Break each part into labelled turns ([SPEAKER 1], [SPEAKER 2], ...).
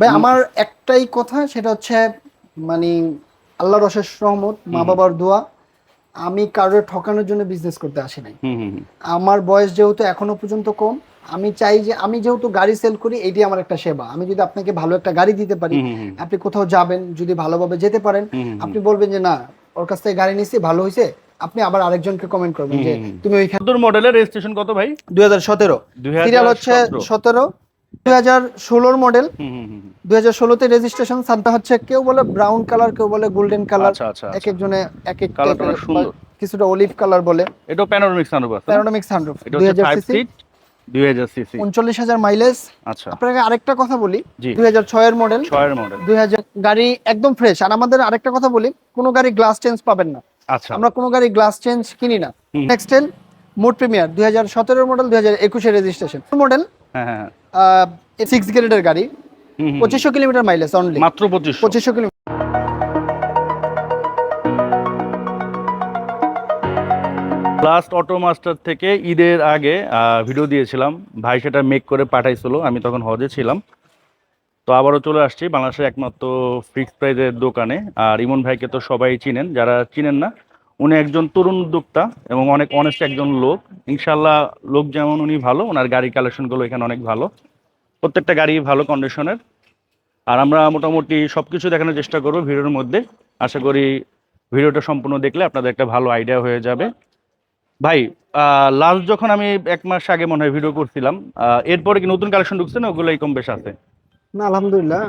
[SPEAKER 1] ভাই আমার একটাই কথা সেটা হচ্ছে মানে আল্লাহর অশেষ রহমত মা বাবার দোয়া আমি কারোর ঠকানোর জন্য বিজনেস করতে আসি নাই। আমার বয়স যেহেতু এখনও পর্যন্ত কম আমি চাই যে আমি যেহেতু গাড়ি সেল করি এটি আমার একটা সেবা। আমি যদি আপনাকে ভালো একটা গাড়ি দিতে পারি। আপনি কোথাও যাবেন যদি ভালোভাবে যেতে পারেন আপনি বলবেন যে না ওর কাছ থেকে গাড়ি নিছি ভালো হয়েছে আপনি আবার আরেকজনকে কমেন্ট করবেন যে। তুমি ওইখানে
[SPEAKER 2] মডেলের রেজিস্ট্রেশন কত ভাই?
[SPEAKER 1] দুই হাজার সতেরো।
[SPEAKER 2] 2017
[SPEAKER 1] সিরিয়াল হচ্ছে সতেরো। দুই হাজার ষোলোর মডেল। দুই হাজার ষোলোতে রেজিস্ট্রেশন সানটা হচ্ছে কেউ বলে ব্রাউন কালার কেউ বলে গোল্ডেন কালার এক একজনে এক এক এর
[SPEAKER 2] সুন্দর।
[SPEAKER 1] কিছুটা অলিভ কালার বলে
[SPEAKER 2] এটাও প্যানোরামিক সানরুফ আছে না?
[SPEAKER 1] প্যারাডমিক সানরুফ
[SPEAKER 2] এটা
[SPEAKER 1] দুই
[SPEAKER 2] হচ্ছে
[SPEAKER 1] হাজার
[SPEAKER 2] 5
[SPEAKER 1] সিসি
[SPEAKER 2] 2000 সিসি
[SPEAKER 1] উনচল্লিশ হাজার মাইলেজ
[SPEAKER 2] আচ্ছা
[SPEAKER 1] আপনাকে আরেকটা কথা বলি
[SPEAKER 2] জি।
[SPEAKER 1] দুই হাজার ছয়ের মডেল
[SPEAKER 2] মডেল
[SPEAKER 1] দুই হাজার গাড়ি একদম ফ্রেশ আর আমাদের আরেকটা কথা বলি কোনো গাড়ি গ্লাস চেঞ্জ পাবেন না
[SPEAKER 2] আচ্ছা
[SPEAKER 1] আমরা কোনো গাড়ি গ্লাস চেঞ্জ কিনি না। নেক্সটেল মোট প্রিমিয়ার দুই হাজার সতেরোর মডেল দুই হাজার একুশের রেজিস্ট্রেশন মডেল। সিক্স গ্রেডের গাড়ি।
[SPEAKER 2] হুম, হুম, হুম।
[SPEAKER 1] পঁচিশশো কিলোমিটার মাইলেজ অনলি
[SPEAKER 2] মাত্র পঁচিশ
[SPEAKER 1] পঁচিশশো কিলোমিটার
[SPEAKER 2] লাস্ট অটো মাস্টার থেকে ঈদের আগে ভিডিও দিয়েছিলাম। ভাই সেটা মেক করে পাঠাইছিল আমি তখন হজে ছিলাম। তো আবারও চলে আসছি বাংলাদেশের একমাত্র ফিক্সড প্রাইজের দোকানে। আর ইমন ভাইকে তো সবাই চিনেন যারা চিনেন না উনি একজন তরুণ উদ্যোক্তা এবং অনেক অনেস্ট একজন লোক। ইনশাল্লাহ লোক যেমন উনি ভালো ওনার গাড়ি কালেকশনগুলো এখানে অনেক ভালো। প্রত্যেকটা গাড়ি ভালো কন্ডিশনের আর আমরা মোটামুটি সব কিছু দেখানোর চেষ্টা করব ভিডিওর মধ্যে। আশা করি ভিডিওটা সম্পূর্ণ দেখলে আপনাদের একটা ভালো আইডিয়া হয়ে যাবে। ভাই লাস্ট যখন আমি এক মাস আগে মনে হয় ভিডিও করছিলাম এরপরে কি নতুন কালেকশন ঢুকছে না ওগুলোই কম বেশ আছে?
[SPEAKER 1] না আলহামদুলিল্লাহ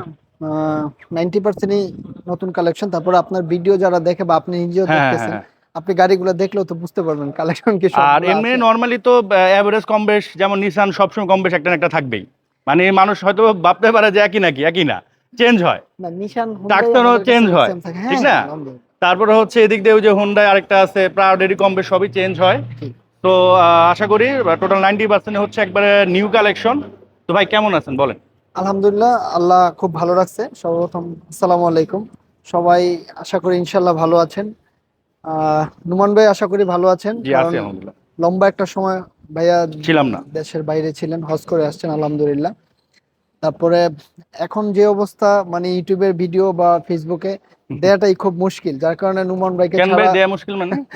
[SPEAKER 1] নাইনটি পার্সেন্টই নতুন কালেকশন তারপর আপনার ভিডিও যারা দেখে বা আপনি নিজেও
[SPEAKER 2] হ্যাঁ,
[SPEAKER 1] দেখতেছেন
[SPEAKER 2] হ্যাঁ।
[SPEAKER 1] আপনি গাড়িগুলো দেখলেও তো বুঝতে পারবেন কালেকশন কি
[SPEAKER 2] আর এমনি। নর্মালি তো অ্যাভারেজ কম বেশ যেমন নিসান সবসময় কম বেশ একটা একটা থাকবেই। মানে মানুষ হয়তো ভাবতে পারে যে একই নাকি একই না চেঞ্জ হয়।
[SPEAKER 1] না
[SPEAKER 2] ডাক্তারও change হয়, ঠিক না? তারপরে হচ্ছে এদিক দিয়ে ওই যে হুন্ডাই আরেকটা আছে প্রায়োরিটি কম বেশ সবই চেঞ্জ হয়। তো আশা করি টোটাল নাইনটি পার্সেন্ট হচ্ছে একবারে নিউ কালেকশন তো ভাই কেমন আছেন? বলেন।
[SPEAKER 1] আলহামদুলিল্লাহ আল্লাহ খুব ভালো রাখছে। সর্বপ্রথম আসসালামু আলাইকুম। সবাই আশা করি ইনশাল্লাহ ভালো আছেন। নুমান ভাই আশা করি ভালো আছেন। লম্বা একটা সময় ভাইয়া
[SPEAKER 2] ছিলাম না।
[SPEAKER 1] দেশের বাইরে ছিলেন হজ করে আসছেন আলহামদুলিল্লাহ। তারপরে এখন যে অবস্থা মানে ইউটিউবের ভিডিও বা ফেসবুকে দেয়াটাই খুব মুশকিল যার কারণে নুমান ভাইকে
[SPEAKER 2] কেন ভাই দেয়া মুশকিল মানে?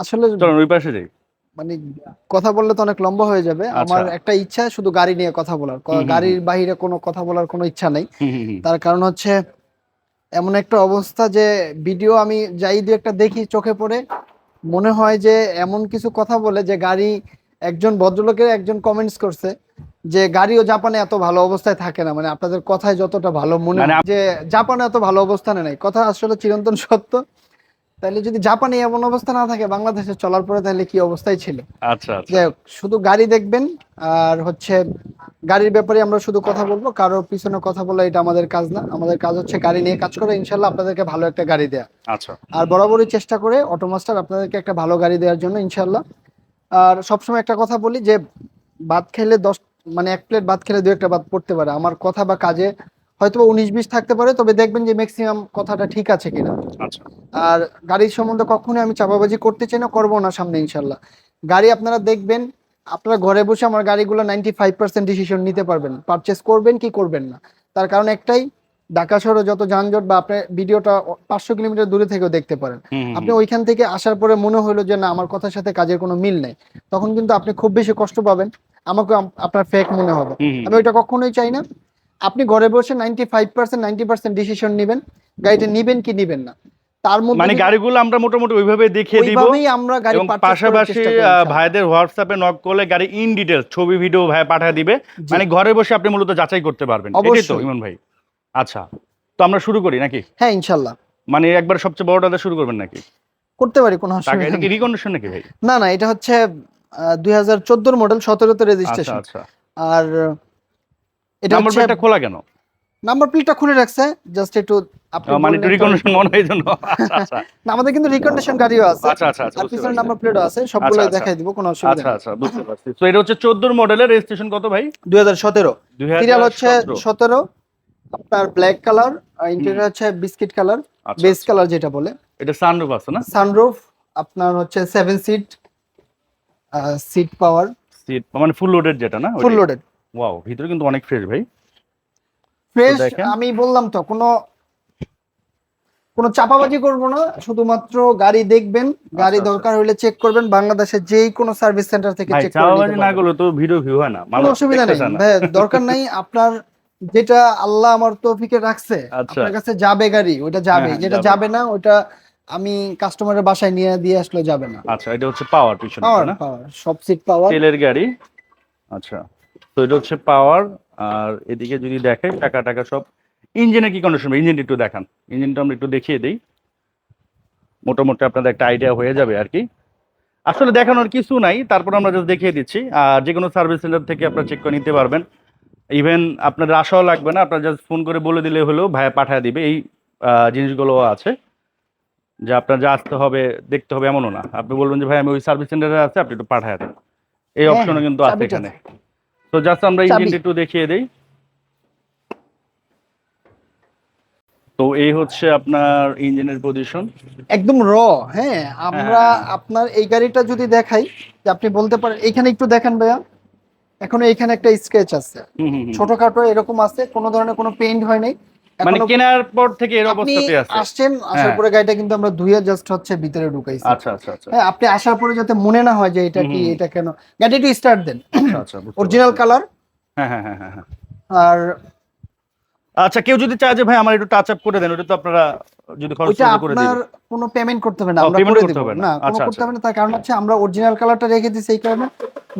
[SPEAKER 1] আসলে
[SPEAKER 2] চলুন ওই পাশে যাই।
[SPEAKER 1] মানে কথা বললে তো অনেক লম্বা হয়ে যাবে।
[SPEAKER 2] আচ্ছা।
[SPEAKER 1] আমার একটা ইচ্ছা শুধু গাড়ি নিয়ে কথা বলার। গাড়ির বাইরে কোনো কথা বলার কোনো ইচ্ছা নেই। তার কারণ হচ্ছে এমন একটা অবস্থা যে ভিডিও আমি যাই দু একটা দেখি চোখে পড়ে মনে হয় যে এমন কিছু কথা বলে যে গাড়ি একজন ভদ্রলোকের একজন কমেন্টস করছে যে গাড়িও জাপানে এত ভালো অবস্থায় থাকে না। মানে আপনাদের কথায় যতটা ভালো মনে
[SPEAKER 2] মানে
[SPEAKER 1] হয় যে জাপানে এত ভালো অবস্থানে নাই। কথা আসলে চিরন্তন সত্য। তাহলে যদি জাপানে এমন অবস্থা না থাকে বাংলাদেশে চলার পরে তাহলে কি অবস্থায় ছিল?
[SPEAKER 2] আচ্ছা আচ্ছা।
[SPEAKER 1] যাই হোক, শুধু গাড়ি দেখবেন আর হচ্ছে গাড়ির ব্যাপারে আমরা শুধু কথা বলব কারোর পিছনে কথা বলা এটা আমাদের কাজ না। আমাদের কাজ হচ্ছে গাড়ি নিয়ে কাজ করে ইনশাল্লাহ আপনাদেরকে ভালো একটা গাড়ি দেয়া।
[SPEAKER 2] আচ্ছা।
[SPEAKER 1] আর বরাবরই চেষ্টা করে অটোমাস্টার আপনাদেরকে একটা ভালো গাড়ি দেওয়ার জন্য ইনশাল্লাহ আর সবসময় একটা কথা বলি যে ভাত খেলে দশ মানে এক প্লেট ভাত খেলে দু একটা ভাত পড়তে পারে। আমার কথা বা কাজে হয়তো উনিশ বিশ থাকতে পারে তবে দেখবেন যে ম্যাক্সিমাম কথাটা ঠিক আছে কিনা।
[SPEAKER 2] আচ্ছা।
[SPEAKER 1] আর গাড়ির সম্বন্ধে কখনোই আমি চাপাবাজি করতে চাই না করব না সামনে ইনশাল্লাহ। গাড়ি আপনারা দেখবেন আপনারা ঘরে বসে আমার গাড়িগুলো নাইনটি ফাইভ পার্সেন্ট ডিসিশন নিতে পারবেন। পারচেস করবেন কি করবেন না। তার কারণ একটাই ঢাকা শহরে যত যানজট বা আপনার ভিডিওটা পাঁচশো কিলোমিটার দূরে থেকেও দেখতে পারেন। আপনি ওইখান থেকে আসার পরে মনে হলো যে না আমার কথার সাথে কাজের কোনো মিল নেই। তখন কিন্তু আপনি খুব বেশি কষ্ট পাবেন। আমাকে আপনার ফেক মনে হবে। আমি ওইটা কখনোই চাই না। আপনি ঘরে বসে ninety five percent ninety percent decision নেবেন। গাড়িটা নিবেন কি নিবেন না। তার মধ্যে
[SPEAKER 2] মানে গাড়িগুলো আমরা মোটামুটি ওইভাবে দেখিয়ে দিব
[SPEAKER 1] ওইভাবেই আমরা গাড়ি
[SPEAKER 2] পাশাপাশি
[SPEAKER 1] ইনশাআল্লাহ।
[SPEAKER 2] ভাইদের হোয়াটসঅ্যাপে নক করলে গাড়ি ইন ডিটেলস ছবি ভিডিও ভাই পাঠিয়ে দিবে। মানে ঘরে বসে আপনি মূলত যাচাই করতে পারবেন। এটাই তো ইমন ভাই। আচ্ছা তো আমরা শুরু করি নাকি?
[SPEAKER 1] হ্যাঁ ইনশাল্লাহ
[SPEAKER 2] মানে একবার সবচেয়ে বড়টাতে শুরু করবেন নাকি?
[SPEAKER 1] করতে পারি কোনো অসুবিধা
[SPEAKER 2] এটা কি রিকন্ডিশন নাকি ভাই?
[SPEAKER 1] না না এটা হচ্ছে দুই হাজার চোদ্দোর মডেল সতেরোতে
[SPEAKER 2] আচ্ছা
[SPEAKER 1] রেজিস্ট্রেশন
[SPEAKER 2] আচ্ছা।
[SPEAKER 1] আর এটা
[SPEAKER 2] নাম্বার প্লেটটা খোলা কেন?
[SPEAKER 1] নাম্বার প্লেটটা খুলে রাখছে জাস্ট একটু
[SPEAKER 2] মানে একটু রিকন্ডিশন মনে হয় জন্য। আচ্ছা আচ্ছা।
[SPEAKER 1] না, আমাদের কিন্তু রিকন্ডিশন গাড়িও আছে।
[SPEAKER 2] আচ্ছা আচ্ছা আচ্ছা
[SPEAKER 1] আর
[SPEAKER 2] বুঝতে
[SPEAKER 1] পিছনে
[SPEAKER 2] পারছি।
[SPEAKER 1] নাম্বার প্লেটও আছে সবগুলো দেখাই দিব কোনো অসুবিধা
[SPEAKER 2] আচ্ছা আচ্ছা বুঝতে পারছি। তো এটা হচ্ছে চোদ্দোর মডেলের রেজিস্ট্রেশন কত ভাই?
[SPEAKER 1] দুই হাজার সতেরো।
[SPEAKER 2] দুই
[SPEAKER 1] সিরিয়াল হচ্ছে সতেরো আপনার ব্ল্যাক কালার ইন্টেরিয়র হচ্ছে বিস্কিট কালার বেস কালার যেটা বলে।
[SPEAKER 2] এটা সানরুফ আছে না?
[SPEAKER 1] সানরুফ আপনার হচ্ছে seven seat seat power
[SPEAKER 2] seat মানে ফুল লোডেড যেটা না?
[SPEAKER 1] ফুল লোডেড
[SPEAKER 2] ওয়াও ভিতরে কিন্তু অনেক ফ্রেশ ভাই।
[SPEAKER 1] ফ্রেশ আমি বললাম তো কোনো কোনো চাপাবাজি করব না শুধুমাত্র গাড়ি দেখবেন গাড়ি
[SPEAKER 2] আচ্ছা, আচ্ছা।
[SPEAKER 1] দরকার হলে চেক করবেন বাংলাদেশের যেই কোনো সার্ভিস সেন্টার থেকে চেক করে নিতে
[SPEAKER 2] না করলে তো ভিডিও ভিউ হয় না মানুষ
[SPEAKER 1] অসুবিধা নেই। ভাই, দরকার নাই আপনার যেটা আল্লাহ আমার তৌফিকে রাখছে
[SPEAKER 2] আচ্ছা।
[SPEAKER 1] আপনার কাছে যাবে গাড়ি ওটা যাবে
[SPEAKER 2] হ্যাঁ,
[SPEAKER 1] যেটা
[SPEAKER 2] যাবে।
[SPEAKER 1] যাবে না ওটা আমি কাস্টমারের বাসায় নিয়ে দিয়ে আসলে যাবে না।
[SPEAKER 2] আচ্ছা এটা হচ্ছে পাওয়ার পিছনে না?
[SPEAKER 1] পাওয়ার সব সিট পাওয়ার
[SPEAKER 2] তেলের গাড়ি। আচ্ছা। তো এটা হচ্ছে পাওয়ার আর এদিকে যদি দেখে টাকা টাকা সব ইঞ্জিনের কি কন্ডিশন ইঞ্জিনটা একটু দেখান। ইঞ্জিনটা আমরা একটু দেখিয়ে দিই। মোটামুটি আপনাদের একটা আইডিয়া হয়ে যাবে আর কি। আসলে দেখানোর কিছু নাই তারপর আমরা জাস্ট দেখিয়ে দিচ্ছি। আর যে কোনো সার্ভিস সেন্টার থেকে আপনারা চেক করে নিতে পারবেন। ইভেন আপনাদের আশাও লাগবে না আপনারা জাস্ট ফোন করে বলে দিলে হলেও ভাইয়া পাঠিয়ে দিবে। এই জিনিসগুলো আছে। যে আপনার যা আসতে হবে দেখতে হবে এমনও না। আপনি বলবেন যে ভাই আমি ওই সার্ভিস সেন্টারে আছে আপনি একটু পাঠিয়ে দেন। এই
[SPEAKER 1] হ্যাঁ,
[SPEAKER 2] অপশনও কিন্তু আছে এখানে। তো জাস্ট আমরা
[SPEAKER 1] ইঞ্জিন
[SPEAKER 2] ইঞ্জিনটা একটু দেখিয়ে দেই। তো এই হচ্ছে আপনার ইঞ্জিনের পজিশন
[SPEAKER 1] একদম র হ্যাঁ আমরা
[SPEAKER 2] হ্যাঁ।
[SPEAKER 1] আপনার এই গাড়িটা যদি দেখাই যে আপনি বলতে পারেন এখানে একটু দেখেন ভাইয়া এখন এখানে একটা স্কেচ আছে। ছোটখাটো এরকম আছে কোনো ধরনের কোনো পেইন্ট হয় নাই।
[SPEAKER 2] মানে কেনার পর থেকে এর অবস্থাতে আছে।
[SPEAKER 1] আসছেন আসার
[SPEAKER 2] হ্যাঁ।
[SPEAKER 1] পরে গাড়িটা কিন্তু আমরা ধুয়ে জাস্ট হচ্ছে ভিতরে ঢুকাইছি।
[SPEAKER 2] আচ্ছা আচ্ছা আচ্ছা।
[SPEAKER 1] হ্যাঁ আপনি আসার পরে যাতে মনে না হয় যে এটা কি এটা কেন গাড়ি একটু স্টার্ট দেন।
[SPEAKER 2] আচ্ছা, আচ্ছা
[SPEAKER 1] অরিজিনাল কালার
[SPEAKER 2] হ্যাঁ হ্যাঁ হ্যাঁ হ্যাঁ হ্যাঁ।
[SPEAKER 1] আর
[SPEAKER 2] আচ্ছা কেউ যদি চায় যে ভাই আমার একটু টাচ আপ করে দেন ওটা তো আপনারা যদি খরচ করে
[SPEAKER 1] আপনার কোনো পেমেন্ট করতে হবে না আমরা করে
[SPEAKER 2] করতে হবে না।
[SPEAKER 1] কোনো
[SPEAKER 2] আচ্ছা,
[SPEAKER 1] করতে
[SPEAKER 2] আচ্ছা।
[SPEAKER 1] হবে না তার কারণ হচ্ছে আমরা অরিজিনাল কালারটা রেখে দিই সেই কারণে